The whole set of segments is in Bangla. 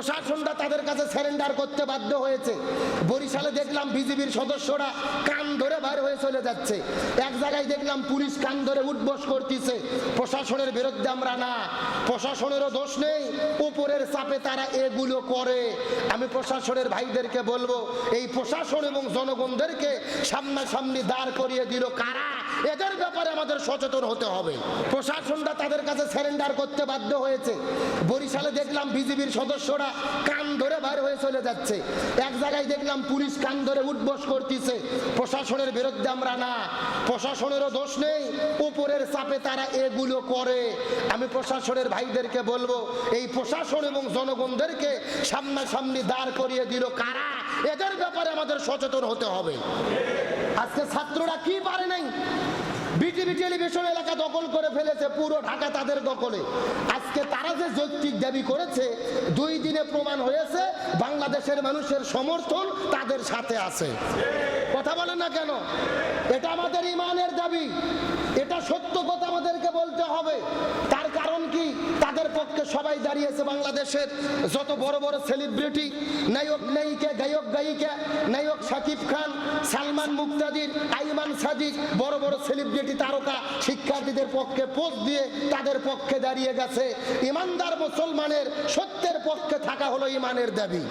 প্রশাসনটা তাদের কাছে স্যারেন্ডার করতে বাধ্য হয়েছে। বরিশালে দেখলাম বিজেপির সদস্যরা কান ধরে বাইর হয়ে চলে যাচ্ছে। এক জায়গায় দেখলাম পুলিশ কান ধরে উঠবস করতেছে। প্রশাসনের বিরুদ্ধে আমরা না। প্রশাসনেরও দোষ নেই। উপরের চাপে তারা এগুলো করে। আমি প্রশাসনের ভাইদেরকে বলব, এই প্রশাসন এবং জনগণদেরকে সামনাসামনি দাঁড় করিয়ে দিল কারা? এদের ব্যাপারে আমাদের সচেতন হতে হবে। প্রশাসনটা তাদের কাছে স্যারেন্ডার করতে বাধ্য হয়েছে। বরিশালে দেখলাম বিজেপির সদস্যরা কান ধরে বাইর হয়ে চলে যাচ্ছে। এক জায়গায় দেখলাম পুলিশ কান ধরে উঠবস করতেছে। প্রশাসনের বিরুদ্ধে আমরা না। প্রশাসনেরও দোষ নেই। উপরের চাপে তারা এগুলো করে। আমি প্রশাসনের ভাইদেরকে বলব, এই প্রশাসন এবং জনগণদেরকে সামনাসামনি দাঁড় করিয়ে দিল। কারা? এদের ব্যাপারে আমাদের সচেতন হতে হবে। আজকে ছাত্ররা কি পারে নাই? বিটিভি টেলিভিশন এলাকা দখল করে ফেলেছে, পুরো ঢাকা তাদের দখলে। আজকে তারা যে যৌক্তিক দাবি করেছে, দুই দিনে প্রমাণ হয়েছে, বাংলাদেশের মানুষের সমর্থন তাদের সাথে আছে। কথা বলেন না কেন? এটা আমাদের ইমানের দাবি। এটা সত্য কথা আমাদেরকে বলতে হবে। পক্ষে সবাই দাঁড়িয়েছে বাংলাদেশের যত বড় বড় সেলিব্রিটি নায়ক, নায়িকা, গায়ক, গায়িকা, নায়ক সাকিব খান, সালমান মুক্তাদির, আইমান সাদিক, বড় বড় সেলিব্রিটি তারকা, শিক্ষার্থীদের পক্ষে পোস্ট দিয়ে তাদের পক্ষে দাঁড়িয়ে গেছে। ইমানদার মুসলমানের সত্যের পক্ষে থাকা হলো ইমানের দাবি।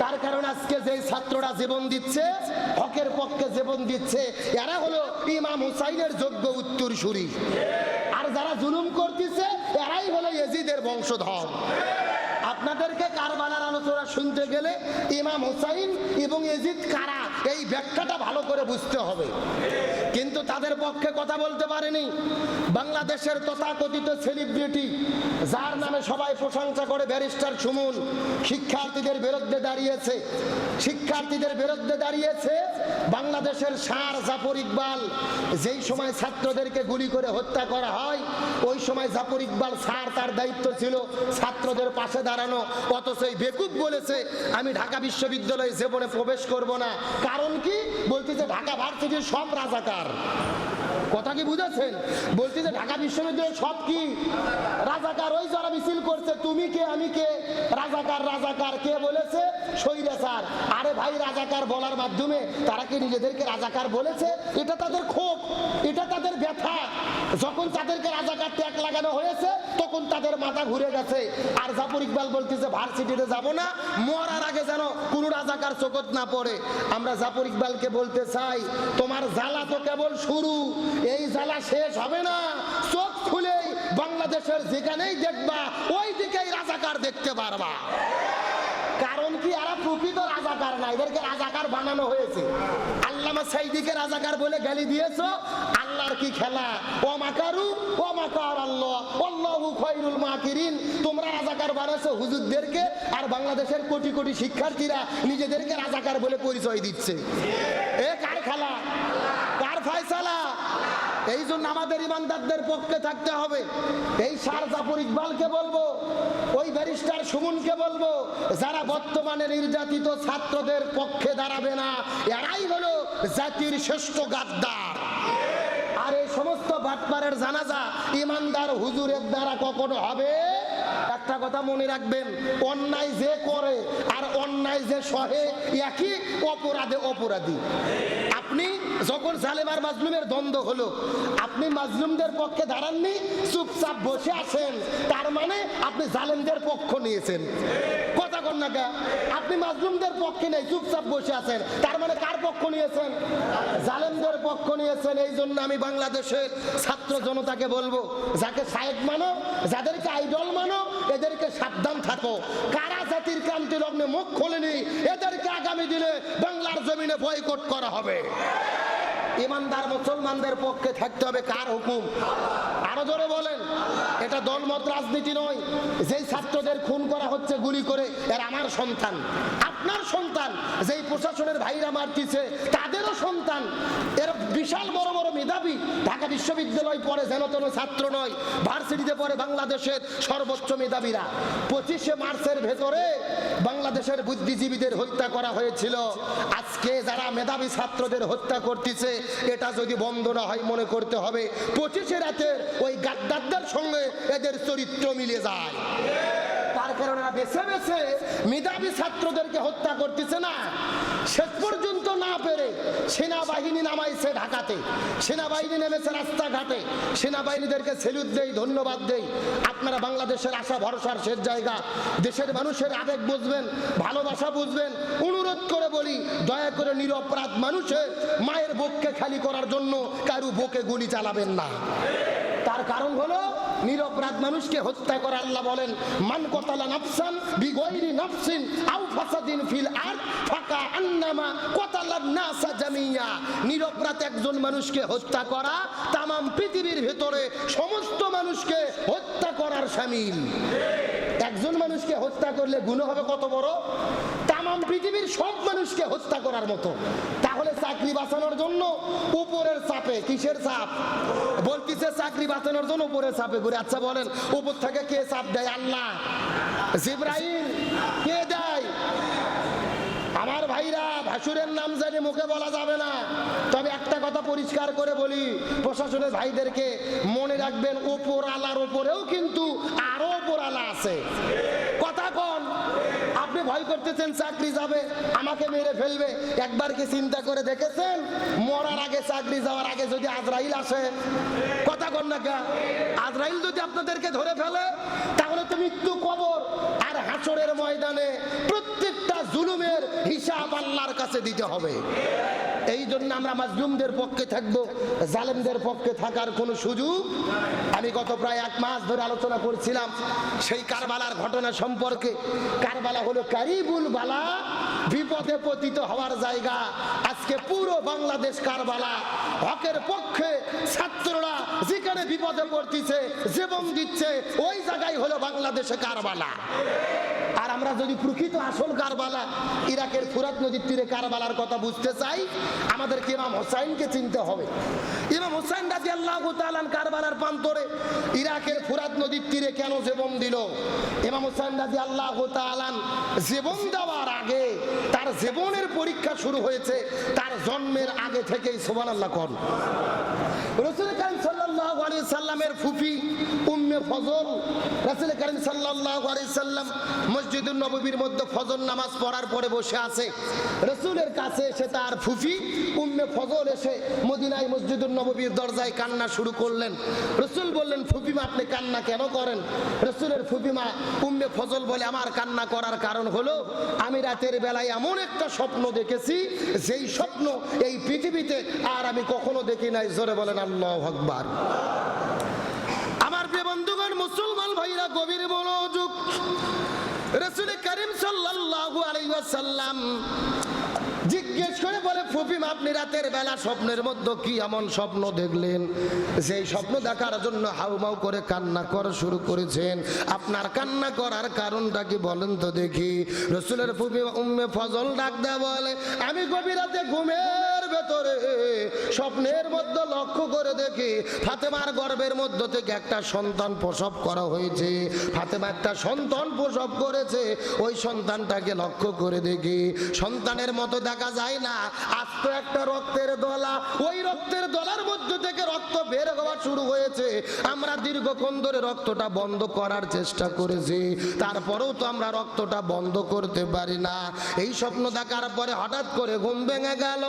তার কারণ আজকে যে ছাত্ররা জীবন দিচ্ছে, হকের পক্ষে জীবন দিচ্ছে, এরা হলো ইমাম হুসাইনের যোগ্য উত্তর উত্তরসূরি। যারা জুলুম করতেছে এরাই হলো এজিদের বংশধর। আপনাদেরকে কারবালার আলোচনা শুনতে গেলে ইমাম হুসাইন এবং এজিদ কারা? এই ব্যাখ্যাটা ভালো করে বুঝতে হবে। কিন্তু তাদের পক্ষে কথা বলতে পারেনি। বাংলাদেশের তথাকথিত সেলিব্রিটি যার নামে সবাই প্রশংসা করে ব্যারিস্টার সুমন, শিক্ষার্থীদের বিরুদ্ধে দাঁড়িয়েছে। শিক্ষার্থীদের বিরুদ্ধে দাঁড়িয়েছে বাংলাদেশের সার জাফর ইকবাল। যেই সময় ছাত্রদেরকে গুলি করে হত্যা করা হয়, ওই সময় জাফর ইকবাল স্যার তার দায়িত্ব ছিল ছাত্রদের পাশে দাঁড়ানো। অথচ এই বেকুব বলেছে, আমি ঢাকা বিশ্ববিদ্যালয়ে জীবনে প্রবেশ করব না। কারণ কি? বলতেছে ঢাকা ভার্সিটির সব রাজাকার। কথা কি বুঝেছেন? বলছি যে ঢাকা বিশ্ববিদ্যালয় সব কি? রাজাকার। ওই যারা মিছিল করছে, তুমি কে? আমি কে? রাজাকার রাজাকার। কে বলেছে? সৈরা স্যার। আরে ভাই, রাজাকার বলার মাধ্যমে তারা কি নিজেদেরকে রাজাকার বলেছে? এটা তাদের ক্ষোভ, এটা তাদের ব্যথা। যখন তাদেরকে রাজাকার ট্যাগ লাগানো হয়েছে, তখন তাদের মাথা ঘুরে গেছে। আর জাফর ইকবাল বলতেছে, ভার্সিটিতে যাব না, মরার আগে যেন কোন রাজাকার চোখত না পড়ে। আমরা জাফর ইকবালকে বলতে চাই, তোমার জ্বালা তো কেবল শুরু, এই জ্বালা শেষ হবে না। চোখ খুলেই বাংলাদেশের যেখানেই দেখবা ওই দিকেই রাজাকার দেখতে পারবা। প্রকৃত রাজাকার না, এদেরকে রাজাকার বানানো হয়েছে। আল্লামা সাইদিকে রাজাকার বলে গালি দিয়েছ, আল্লাহর কি খেলা? ও মাকারু ও মাকার আল্লাহ আল্লাহু খৈরুল মাকিরিন। তোমরা রাজাকার বানাইছো হুজুরদেরকে, আর বাংলাদেশের কোটি কোটি শিক্ষার্থীরা নিজেদেরকে রাজাকার বলে পরিচয় দিচ্ছে। এ কার খেলা? কার ফয়সালা? এই জন্য আমাদের ইমানদারদের পক্ষে থাকতে হবে। এই সার জাফর ইকবালকে বলব, ওই ব্যারিস্টার সুমনকে বলব, যারা বর্তমানে নির্যাতিত ছাত্রদের পক্ষে দাঁড়াবে না, এরাই হলো জাতির শ্রেষ্ঠ গাদ্দার। আর এই সমস্ত বাটপারের জানাজা ইমানদার হুজুরের দ্বারা কখনো হবে? একটা কথা মনে রাখবেন, অন্যায় যে করে আর অন্যায় যে সহে, একই অপরাধে অপরাধী। যখন জালেমার মাজলুমের দ্বন্দ্ব হলো, আপনি মাজলুমদের পক্ষে দাঁড়াননি, চুপচাপ বসে আছেন। তার মানে আপনি জালেমদের পক্ষ নিয়েছেন। কথা কন না? আপনি মাজলুমদের পক্ষে নেই, চুপচাপ বসে আছেন। তার মানে কার পক্ষ নিয়েছেন? জালেমদের পক্ষ নিয়েছেন, এই জন্য আমি বাংলাদেশের ছাত্র জনতাকে বলব, যাকে সাহেব মানো, যাদেরকে আইডল মানো, এদেরকে সাবধান থাকো। কারা জাতির ক্রান্তি লগ্নে মুখ খোলেনি, এদেরকে আগামী দিনে বাংলার জমিনে বয়কট করা হবে। ইমানদার মুসলমানদের পক্ষে থাকতে হবে কার হুকুম? আরও জোরে বলেন। এটা দলমত রাজনীতি নয়। যেই ছাত্রদের খুন করা হচ্ছে গুলি করে, এর আমার সন্তান। আপনার সন্তান, যেই প্রশাসনের ভাইরা মারতিছে, তাদেরও সন্তান। এর বিশাল বড় বড় মেধাবী ঢাকা বিশ্ববিদ্যালয় পড়ে যেন তেন ছাত্র নয়, ভার্সিটিতে পড়ে বাংলাদেশের সর্বোচ্চ মেধাবীরা। পঁচিশে মার্চের ভেতরে বাংলাদেশের বুদ্ধিজীবীদের হত্যা করা হয়েছিল। আজকে যারা মেধাবী ছাত্রদের হত্যা করতেছে এটা যদি বন্ধ না হয় মনে করতে হবে। পঁচিশে রাতের ওই গাদ্দারদের সঙ্গে এদের চরিত্র মিলে যায়। কারণে বেছে বেছে মেধাবী ছাত্রদেরকে হত্যা করতেছে না। শেষ পর্যন্ত না পেরে সেনাবাহিনী নামাইছে ঢাকাতে। সেনাবাহিনী নেমেছে রাস্তাঘাটে। সেনাবাহিনীদেরকে সেলুট দেই, ধন্যবাদ দেই। আপনারা বাংলাদেশের আশা, ভরসার শেষ জায়গা। দেশের মানুষের আবেগ বুঝবেন, ভালোবাসা বুঝবেন। অনুরোধ করে বলি, দয়া করে নিরপরাধ মানুষের মায়ের বুককে খালি করার জন্য কারু বুকে গুলি চালাবেন না। তার কারণ হলো নিরপরাধ মানুষকে হত্যা করে আল্লাহ বলেন, মান কতালা নাফসান বিগয়রি নাফসিন আও ফাসাদিন ফিল আরদ, ফাকা আন্নামা কতালান নাসা জামিয়া। নিরপরাধ একজন মানুষকে হত্যা করা তামাম পৃথিবীর ভেতরে সমস্ত মানুষকে হত্যা করার শামিল একজন মানুষকে হত্যা করলে গুণ হবে কত বড়? তামাম পৃথিবীর সব মানুষকে হত্যা করার মতো। তাহলে চাকরি বাঁচানোর জন্য উপরের চাপে কিসের চাপ? বলতিছে চাকরি বাঁচানোর জন্য উপরে চাপে ঘুরে। আচ্ছা বলেন, উপর থেকে কে চাপ দেয়? আল্লাহ। জিব্রাহিম কে দেয়? আমার ভাইরা, ভাসুরের নাম জানি মুখে বলা যাবে না। তবে একটা কথা পরিষ্কার করে বলি, প্রশাসনের ভাইদেরকে মনে রাখবেন ওপর আলার ওপরেও কিন্তু আরও ওপর আলা আছে। ভয় করতেছেন, চাকরি যাবে, আমাকে মেরে ফেলবে। একবার কি চিন্তা করে দেখেছেন? মরার আগে চাকরি যাওয়ার আগে যদি আজরাইল আসে, কথা কর না আজরাইল যদি আপনাদেরকে ধরে ফেলে, তাহলে তো মৃত্যু কবর। আর হাসরের ময়দানে প্রত্যেকটা জুলুমের হিসাব আল্লাহর কাছে দিতে হবে। এই জন্য আমরা মাজলুমদের পক্ষে থাকব, জালেমদের পক্ষে থাকার কোনো সুযোগ আমি গত প্রায় এক মাস ধরে আলোচনা করছিলাম সেই কারবালার ঘটনা সম্পর্কে। কারবালা হলো কারিবুল বালা, বিপদে পতিত হওয়ার জায়গা। আজকে পুরো বাংলাদেশ কারবালা, হকের পক্ষে ছাত্ররা যেখানে বিপদে পড়তিছে, জীবন দিচ্ছে, ওই জায়গায় হলো বাংলাদেশে কারবালা। আর আমরা যদি প্রকৃত আসল কারবালা ইরাকের ফুরাত নদীর তীরে কারবালার কথা বুঝতে চাই, আমাদেরকে ইমাম হোসাইনকে চিনতে হবে। ইমাম হোসাইন রাজি আল্লাহ তালান কারবালার প্রান্তরে ইরাকের ফুরাত নদীর তীরে কেন জীবন দিল? ইমাম হোসাইন রাজি আল্লাহ তালান জীবন দেওয়ার আগে তার জীবনের পরীক্ষা শুরু হয়েছে, তার জন্মের আগে থেকেই সোমান আল্লাহ কন। রসুল আলাইহি সাল্লামের ফুফি নববীর মধ্যে নামাজ পড়ার পরে বসে আছে। কাছে ফুফি ফজল এসে মদিনায় দরজায় কান্না শুরু করলেন। রসুল বললেন ফুফিমা আপনি কান্না কেন করেন? রসুলের ফুফিমা উম্মে ফজল বলে, আমার কান্না করার কারণ হলো, আমি রাতের বেলায় এমন একটা স্বপ্ন দেখেছি, যেই স্বপ্ন এই পৃথিবীতে আর আমি কখনো দেখি নাই। জোরে বলেন, আল্লাহ আকবার আমার প্রিয় বন্ধুগণ মুসলমান ভাইরা গভীর মনোযোগ। রসুল করিম সাল্লাল্লাহু জিজ্ঞেস করে বলে ফুপিম আপনি রাতের বেলা স্বপ্নের মধ্যে কি এমন স্বপ্ন দেখলেন? সেই স্বপ্ন দেখার জন্য হাউমাউ করে কান্না করা শুরু করেছেন। আপনার কান্না করার কারণটা কি বলেন তো দেখি। রসুলের ফুপি উম্মে ফজল ডাক দেয় বলে, আমি গভীর রাতে ঘুমের ভেতরে। স্বপ্নের মধ্যে লক্ষ্য করে দেখি ফাতেমার গর্ভের মধ্য থেকে একটা সন্তান প্রসব করা হয়েছে। ফাতেমা একটা সন্তান প্রসব করেছে, ওই সন্তানটাকে লক্ষ্য করে দেখি। সন্তানের মতো দেখা যায় না, আস্ত একটা রক্তের দলা। ওই রক্তের দলার মধ্য থেকে রক্ত বের হওয়া শুরু হয়েছে। আমরা দীর্ঘক্ষণ ধরে রক্তটা বন্ধ করার চেষ্টা করেছি। তারপরেও তো আমরা রক্তটা বন্ধ করতে পারি না। এই স্বপ্ন দেখার পরে হঠাৎ করে ঘুম ভেঙে গেল।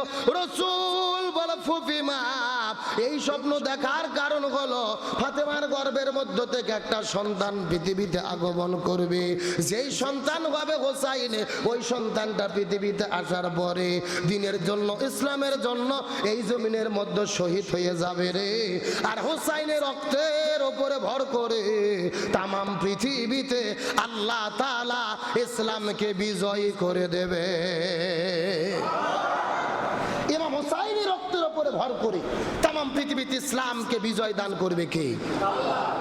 রসুল বলে, ফুফি মাপ এই স্বপ্ন দেখার কারণ হলো ফাতেমার গর্ভের মধ্য থেকে একটা সন্তান পৃথিবীতে আগমন করবে। যেই সন্তান হবে হোসাইনে, ওই সন্তানটা পৃথিবীতে আসার পরে দিনের জন্য, ইসলামের জন্য এই জমিনের মধ্যে শহীদ হয়ে যাবে রে। আর হোসাইনের রক্তের ওপরে ভর করে তামাম পৃথিবীতে আল্লাহ তাআলা ইসলামকে বিজয়ী করে দেবে। ভর করে। তাম পৃথিবীতে ইসলামকে বিজয় দান করবে কে?